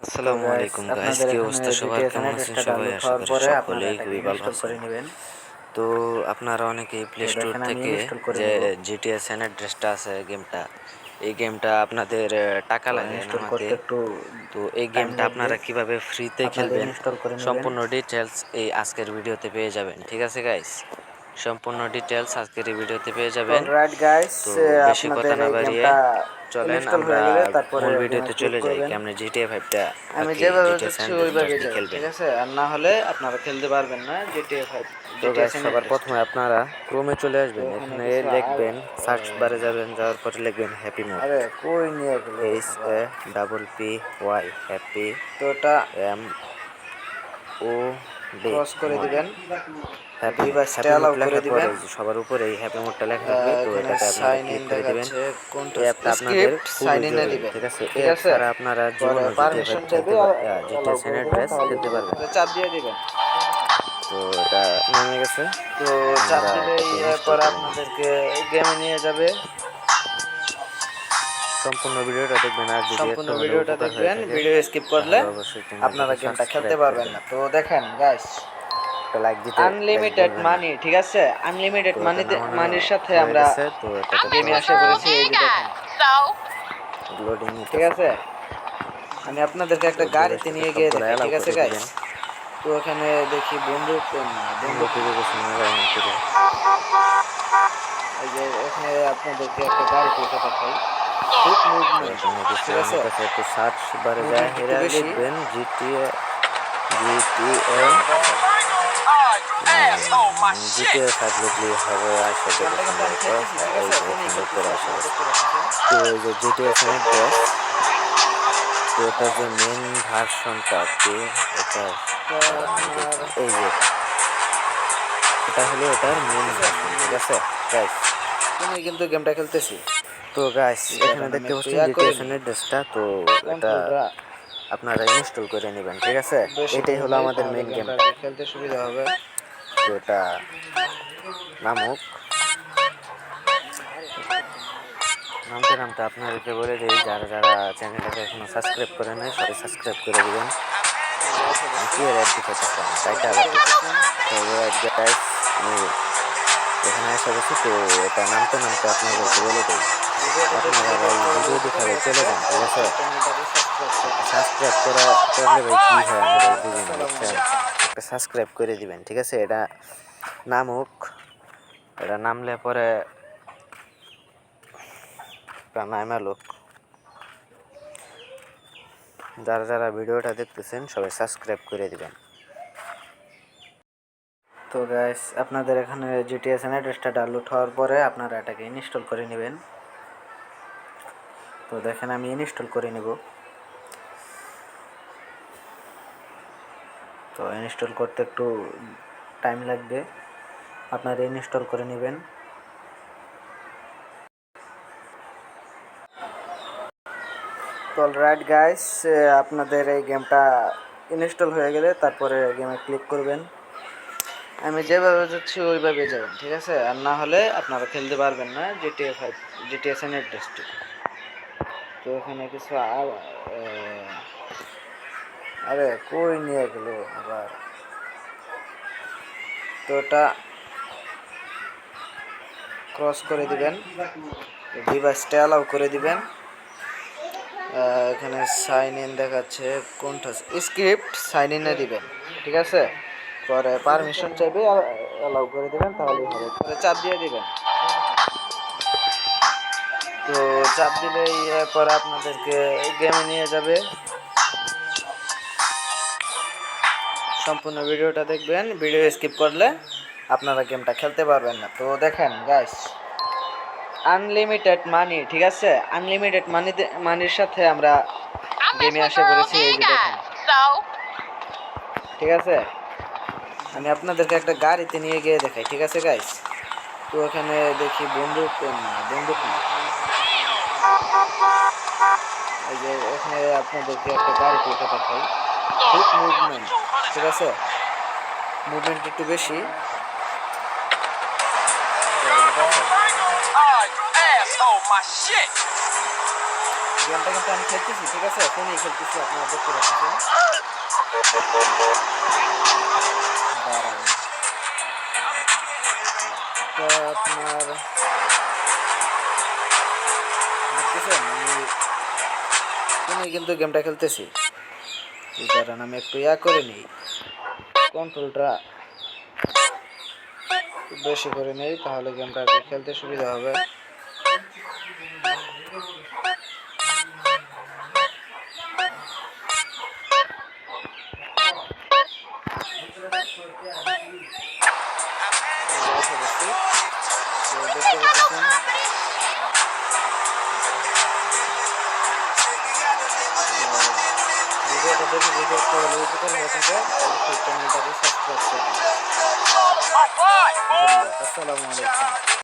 আসসালামু আলাইকুম গাইস কি অবস্থা? সবার কেমন আছেন সবাই? আশা করি সকলেই খুবই ভালো আছেন। তো আপনারা অনেকেই প্লে স্টোর থেকে যে জিটিএ অ্যাড্রেসটা আছে গেমটা এই গেমটা আপনাদের টাকা লাগে নামাতে একটু তো এই গেমটা আপনারা কীভাবে ফ্রিতে খেলবেন। সম্পূর্ণ ডিটেলস এই আজকের ভিডিওতে পেয়ে যাবেন ঠিক আছে গাইস সম্পূর্ণ ডিটেলস আজকের এই ভিডিওতে পেয়ে যাবেন। অলরাইট গাইস তো বেশি কথা না বাড়িয়ে চলেন আমরা মূল ভিডিওতে চলে যাই কেমনে জিটিএ ফাইভটা আমি যেভাবে জিটিএ যাচ্ছি ওইভাবে যাই ঠিক আছে? আর না হলে আপনারা খেলতে পারবেন না GTA 5 তো গাইস সবার প্রথমে আপনারা ক্রোমে চলে আসবেন এখানে লিখবেন সার্চ বারে যাবেন যাওয়ার পরে লিখবেন হ্যাপি মোড আরে কই নিয়ে গেল? H A double P Y happy তো ওটা এম ও ক্রস করে দিবেন। হ্যাপি হ্যাপি মোড করে দিবেন। পরে সবার উপরে এই হ্যাপি মোডটা লেখা থাকবে তো এটাতে সাইন ইন করে দিবেন। কোনটা অ্যাপটা আপনাদের সাইন ইন দিবেন ঠিক আছে? ঠিক আছে? আপনারা জীবনে পারমিশন দেবে জিটিএ স্যান অ্যাড্রেস খেলতে পারবেন চাপ দিয়ে দিবেন। তো এটা নেমে গেছে। তো চাপ দিলে এরপর আপনাদেরকে গেমে নিয়ে যাবে। সম্পূর্ণ ভিডিওটা দেখবেন আর সম্পূর্ণ ভিডিওটা দেখবেন ভিডিও স্কিপ করলে আপনারা গেমটা খেলতে পারবেন না। তো দেখেন গাইস একটা লাইক দিতে আনলিমিটেড মানি ঠিক আছে? আনলিমিটেড মানিতে মানির সাথে আমরা গেমে আসা করেছি এই যে দেখেন। লোডিং ঠিক আছে? আমি আপনাদেরকে একটা গাড়িতে নিয়ে গিয়ে দেখাই ঠিক আছে গাইস তো এখানে দেখি বন্দুক উম, বন্দুক। এই যে এখানে আপনাদেরকে একটা গাড়ি খুব মুভমেন্ট ঠিক আছে একটু সার্চ বারে যায় হেরা। লিখবেন জিটিএ জিটিএ জিটিএ ফাইভ লিখলেই হবে যাবে তো এই যে জিটিএ ফোন অ্যাড্রেস তো এটা যে মেন ভার্সনটা আছে এটা এই যে এটা হলো এটার মেন ভার্সন ঠিক আছে গাইস আমি কিন্তু গেমটা খেলতেছি তো গাইস এখানে দেখতে পাচ্ছেন ফোন অ্যাড্রেসটা তো এটা আপনারা ইনস্টল করে নেবেন ঠিক আছে? এটাই হলো আমাদের মেন গেম খেলতে সুবিধা হবে। তো এটা নামুক। নামতে নামতে আপনাদেরকে বলে দিই যারা যারা চ্যানেলটাকে এখনও সাবস্ক্রাইব করে নাই সবাই সাবস্ক্রাইব করে দেবেন। কি অ্যাড দিতে চাচ্ছেন তাইটা আমি এখানে এসে গেছি তো এটা নামতে নামতে আপনাদেরকে বলে দিই। সাবস্ক্রাইব করা সাবস্ক্রাইব করে দিবেন, ঠিক আছে? এটা নামুক এটা নামলে পরে এটা নামালুক যারা যারা ভিডিওটা দেখতেছেন, সবাই সাবস্ক্রাইব করে দিবেন। তো গাইস আপনাদের এখানে জিটিএস এন অ্যাড্রেসটা ডাউনলোড হওয়ার পরে আপনারা এটাকে ইনস্টল করে নেবেন। তো দেখেন, আমি ইনস্টল করে নেব। তো ইনস্টল করতে একটু টাইম লাগবে। আপনারা ইনস্টল করে নেবেন। তো অলরাইট গাইস আপনাদের এই গেমটা ইনস্টল হয়ে গেলে তারপরে গেমে ক্লিক করবেন। আমি যেভাবে যাচ্ছি, ওইভাবে যাবেন, ঠিক আছে? আর না হলে আপনারা খেলতে পারবেন না জিটিএ ফাইভ জিটিএ সেন অ্যাড্রেসটি তো এখানে কিছু আর আরে কই নিয়ে গেল আবার? তো ওটা ক্রস করে দিবেন। ডিভাইসটা অ্যালাউ করে দিবেন। এখানে সাইন ইন দেখাচ্ছে কোনটা? স্ক্রিপ্ট সাইন ইনে দিবেন, ঠিক আছে? পরে পারমিশন চাইবে অ্যালাউ করে দিবেন, তাহলেই হবে। পরে চাপ দিয়ে দিবেন। তো চাপ দিলেই পরে আপনাদেরকে গেমে নিয়ে যাবে। সম্পূর্ণ ভিডিওটা দেখবেন ভিডিও স্কিপ করলে আপনারা গেমটা খেলতে পারবেন না। তো দেখেন গাইস আনলিমিটেড মানি ঠিক আছে? আনলিমিটেড মানিতে মানির সাথে আমরা গেমে আসা করেছি এই যে ঠিক আছে? আমি আপনাদেরকে একটা গাড়িতে নিয়ে গিয়ে দেখাই ঠিক আছে গাইস তো এখানে দেখি বন্দুক উম, বন্দুক না। আপনাদেরকে একটা গাড়িতে উঠে দেখাই খুব মুভমেন্ট ঠিক আছে? মুভমেন্ট একটু বেশি। গেমটা কিন্তু আমি খেলতেছি, ঠিক আছে? ফোনেই খেলতেছি, আপনারা দেখতে পাচ্ছেন। তো আপনার ফোনেই কিন্তু গেমটা খেলতেছি। দাঁড়ান আমি একটু ইয়া করে নিই। কন্ট্রোলটা বেশি করে নেই, তাহলে গেমটা খেলতে সুবিধা হবে। ভিডিওটা দেখে যদি একটু হলেও উপকার হয়ে থাকে অবশ্যই চ্যানেলটাকে সাবস্ক্রাইব করবেন আসসালামু আলাইকুম।